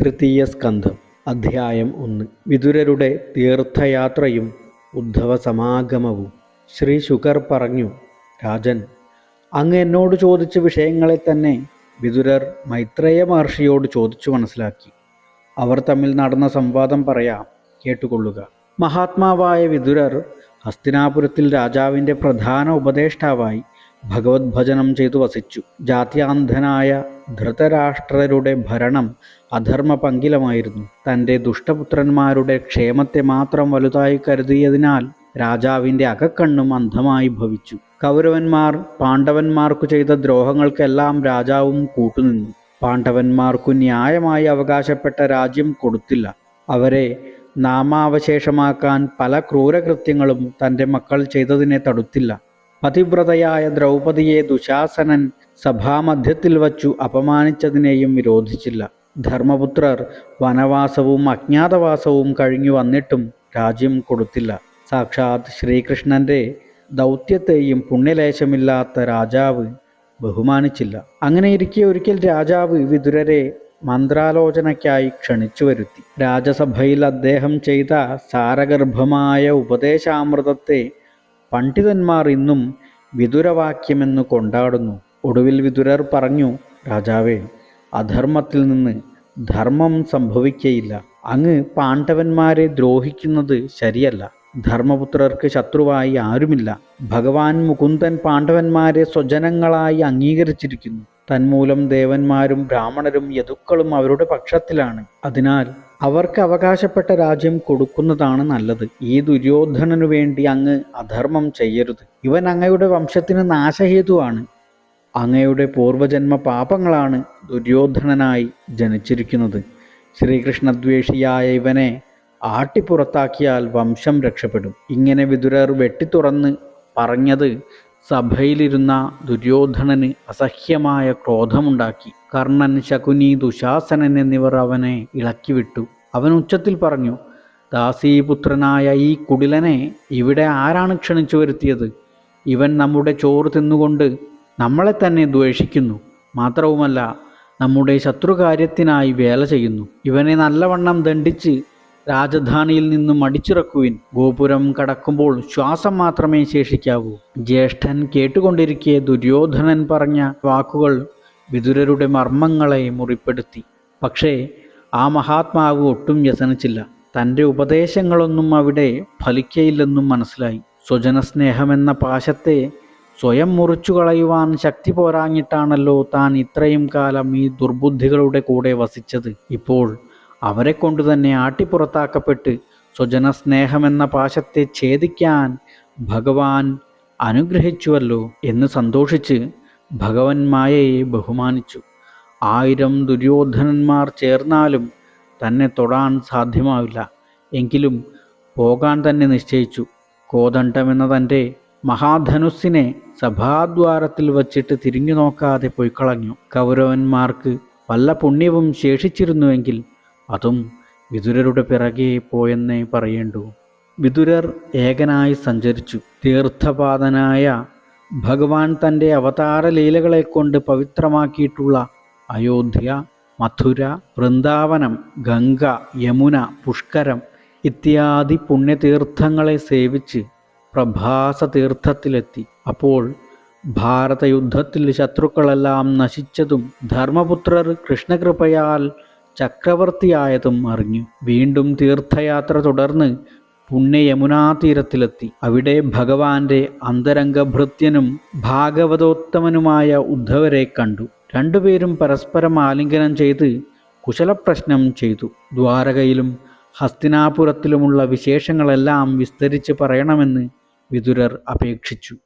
തൃതീയ സ്കന്ധം അധ്യായം ഒന്ന്. വിതുരരുടെ തീർത്ഥയാത്രയും ഉദ്ധവ സമാഗമവും ശ്രീ ശുകർ പറഞ്ഞു രാജൻ അങ്ങ് എന്നോട് ചോദിച്ച വിഷയങ്ങളെ തന്നെ വിതുരർ മൈത്രേയ മഹർഷിയോട് ചോദിച്ചു മനസ്സിലാക്കി. അവർ തമ്മിൽ നടന്ന സംവാദം പറയാം കേട്ടുകൊള്ളുക. മഹാത്മാവായ വിതുരർ ഹസ്തിനാപുരത്തിൽ രാജാവിന്റെ പ്രധാന ഉപദേഷ്ടാവായി ഭഗവത് ഭജനം ചെയ്തു വസിച്ചു. ജാത്യാന്ധനായ ധൃതരാഷ്ട്രരുടെ ഭരണം അധർമ്മ പങ്കിലമായിരുന്നു തന്റെ ദുഷ്ടപുത്രന്മാരുടെ ക്ഷേമത്തെ മാത്രം വലുതായി കരുതിയതിനാൽ രാജാവിന്റെ അകക്കണ്ണും അന്ധമായി ഭവിച്ചു. കൗരവന്മാർ പാണ്ഡവന്മാർക്കു ചെയ്ത ദ്രോഹങ്ങൾക്കെല്ലാം രാജാവും കൂട്ടുനിന്നു. പാണ്ഡവന്മാർക്കു ന്യായമായി അവകാശപ്പെട്ട രാജ്യം കൊടുത്തില്ല. അവരെ നാമാവശേഷമാക്കാൻ പല ക്രൂരകൃത്യങ്ങളും തന്റെ മക്കൾ ചെയ്തതിനെ തടുത്തില്ല. പതിവ്രതയായ ദ്രൗപദിയെ ദുശാസനൻ സഭാമധ്യത്തിൽ വച്ചു അപമാനിച്ചതിനെയും വിരോധിച്ചില്ല. ധർമ്മപുത്രർ വനവാസവും അജ്ഞാതവാസവും കഴിഞ്ഞു വന്നിട്ടും രാജ്യം കൊടുത്തില്ല. സാക്ഷാത് ശ്രീകൃഷ്ണന്റെ ദൗത്യത്തെയും പുണ്യലേശമില്ലാത്ത രാജാവ് ബഹുമാനിച്ചില്ല. അങ്ങനെ ഇരിക്കെ ഒരിക്കൽ രാജാവ് വിതുരരെ മന്ത്രാലോചനയ്ക്കായി ക്ഷണിച്ചു വരുത്തി. രാജസഭയിൽ അദ്ദേഹം ചെയ്ത സാരഗർഭമായ ഉപദേശാമൃതത്തെ പണ്ഡിതന്മാർ ഇന്നും വിതുരവാക്യമെന്ന് കൊണ്ടാടുന്നു. ഒടുവിൽ വിതുരർ പറഞ്ഞു രാജാവേ അധർമ്മത്തിൽ നിന്ന് ധർമ്മം സംഭവിക്കയില്ല. അങ്ങ് പാണ്ഡവന്മാരെ ദ്രോഹിക്കുന്നത് ശരിയല്ല. ധർമ്മപുത്രർക്ക് ശത്രുവായി ആരുമില്ല. ഭഗവാൻ മുകുന്ദൻ പാണ്ഡവന്മാരെ സ്വജനങ്ങളായി അംഗീകരിച്ചിരിക്കുന്നു. തന്മൂലം ദേവന്മാരും ബ്രാഹ്മണരും യദുക്കളും അവരുടെ പക്ഷത്തിലാണ്. അതിനാൽ അവർക്ക് അവകാശപ്പെട്ട രാജ്യം കൊടുക്കുന്നതാണ് നല്ലത്. ഈ ദുര്യോധനനു വേണ്ടി അങ്ങ് അധർമ്മം ചെയ്യരുത്. ഇവൻ അങ്ങയുടെ വംശത്തിന് നാശഹേതുവാണ്. അങ്ങയുടെ പൂർവജന്മ പാപങ്ങളാണ് ദുര്യോധനനായി ജനിച്ചിരിക്കുന്നത്. ശ്രീകൃഷ്ണദ്വേഷിയായ ഇവനെ ആട്ടിപ്പുറത്താക്കിയാൽ വംശം രക്ഷപ്പെടും. ഇങ്ങനെ വിതുരർ വെട്ടിത്തുറന്ന് പറഞ്ഞത് സഭയിലിരുന്ന ദുര്യോധനന് അസഹ്യമായ ക്രോധമുണ്ടാക്കി. കർണൻ ശകുനി ദുശാസനൻ എന്നിവർ അവനെ ഇളക്കിവിട്ടു. അവൻ ഉച്ചത്തിൽ പറഞ്ഞു ദാസീപുത്രനായ ഈ കുടിലനെ ഇവിടെ ആരാണ് ക്ഷണിച്ചു വരുത്തിയത്? ഇവൻ നമ്മുടെ ചോറ് തിന്നുകൊണ്ട് നമ്മളെ തന്നെ ദ്വേഷിക്കുന്നു. മാത്രവുമല്ല നമ്മുടെ ശത്രുകാര്യത്തിനായി വേല ചെയ്യുന്നു. ഇവനെ നല്ലവണ്ണം ദണ്ഡിച്ച് രാജധാനിയിൽ നിന്നും അടിച്ചിറക്കുവിൻ. ഗോപുരം കടക്കുമ്പോൾ ശ്വാസം മാത്രമേ ശേഷിക്കാവൂ. ജ്യേഷ്ഠൻ കേട്ടുകൊണ്ടിരിക്കെ ദുര്യോധനൻ പറഞ്ഞ വാക്കുകൾ വിതുരരുടെ മർമ്മങ്ങളെ മുറിപ്പെടുത്തി. പക്ഷേ ആ മഹാത്മാവ് ഒട്ടും വ്യസനിച്ചില്ല. തന്റെ ഉപദേശങ്ങളൊന്നും അവിടെ ഫലിക്കയില്ലെന്നും മനസ്സിലായി. സ്വജനസ്നേഹമെന്ന പാശത്തെ സ്വയം മുറിച്ചു കളയുവാൻ ശക്തി പോരാഞ്ഞിട്ടാണല്ലോ താൻ ഇത്രയും കാലം ഈ ദുർബുദ്ധികളുടെ കൂടെ വസിച്ചത്. ഇപ്പോൾ അവരെ കൊണ്ടുതന്നെ ആട്ടിപ്പുറത്താക്കപ്പെട്ട് സ്വജനസ്നേഹമെന്ന പാശത്തെ ഛേദിക്കാൻ ഭഗവാൻ അനുഗ്രഹിച്ചുവല്ലോ എന്ന് സന്തോഷിച്ച് ഭഗവൻ മായയെ ബഹുമാനിച്ചു. ആയിരം ദുര്യോധനന്മാർ ചേർന്നാലും തന്നെ തൊടാൻ സാധ്യമാവില്ല. എങ്കിലും പോകാൻ തന്നെ നിശ്ചയിച്ചു. കോദണ്ഡമെന്ന തന്റെ മഹാധനുസ്സിനെ സഭാദ്വാരത്തിൽ വച്ചിട്ട് തിരിഞ്ഞു നോക്കാതെ പൊയ്ക്കളഞ്ഞു. കൗരവന്മാർക്ക് വല്ല പുണ്യവും ശേഷിച്ചിരുന്നുവെങ്കിൽ അതും വിതുരരുടെ പിറകെ പോയെന്നേ പറയേണ്ടു. വിതുരർ ഏകനായി സഞ്ചരിച്ചു. തീർത്ഥപാതനായ ഭഗവാൻ തന്റെ അവതാര ലീലകളെ കൊണ്ട് പവിത്രമാക്കിയിട്ടുള്ള അയോധ്യ മഥുര വൃന്ദാവനം ഗംഗ യമുന പുഷ്കരം ഇത്യാദി പുണ്യതീർത്ഥങ്ങളെ സേവിച്ച് പ്രഭാസ തീർത്ഥത്തിലെത്തി അപ്പോൾ ഭാരതയുദ്ധത്തിൽ ശത്രുക്കളെല്ലാം നശിച്ചതും ധർമ്മപുത്രർ കൃഷ്ണകൃപയാൽ ചക്രവർത്തിയായതും അറിഞ്ഞു. വീണ്ടും തീർത്ഥയാത്ര തുടർന്ന് പുണ്യ യമുനാ തീരത്തിലെത്തി. അവിടെ ഭഗവാന്റെ അന്തരംഗഭൃത്യനും ഭാഗവതോത്തമനുമായ ഉദ്ധവരെ കണ്ടു. രണ്ടുപേരും പരസ്പരം ആലിംഗനം ചെയ്ത് കുശലപ്രശ്നം ചെയ്തു. ദ്വാരകയിലും ഹസ്തിനാപുരത്തിലുമുള്ള വിശേഷങ്ങളെല്ലാം വിസ്തരിച്ച് പറയണമെന്ന് വിതുരർ അപേക്ഷിച്ചു.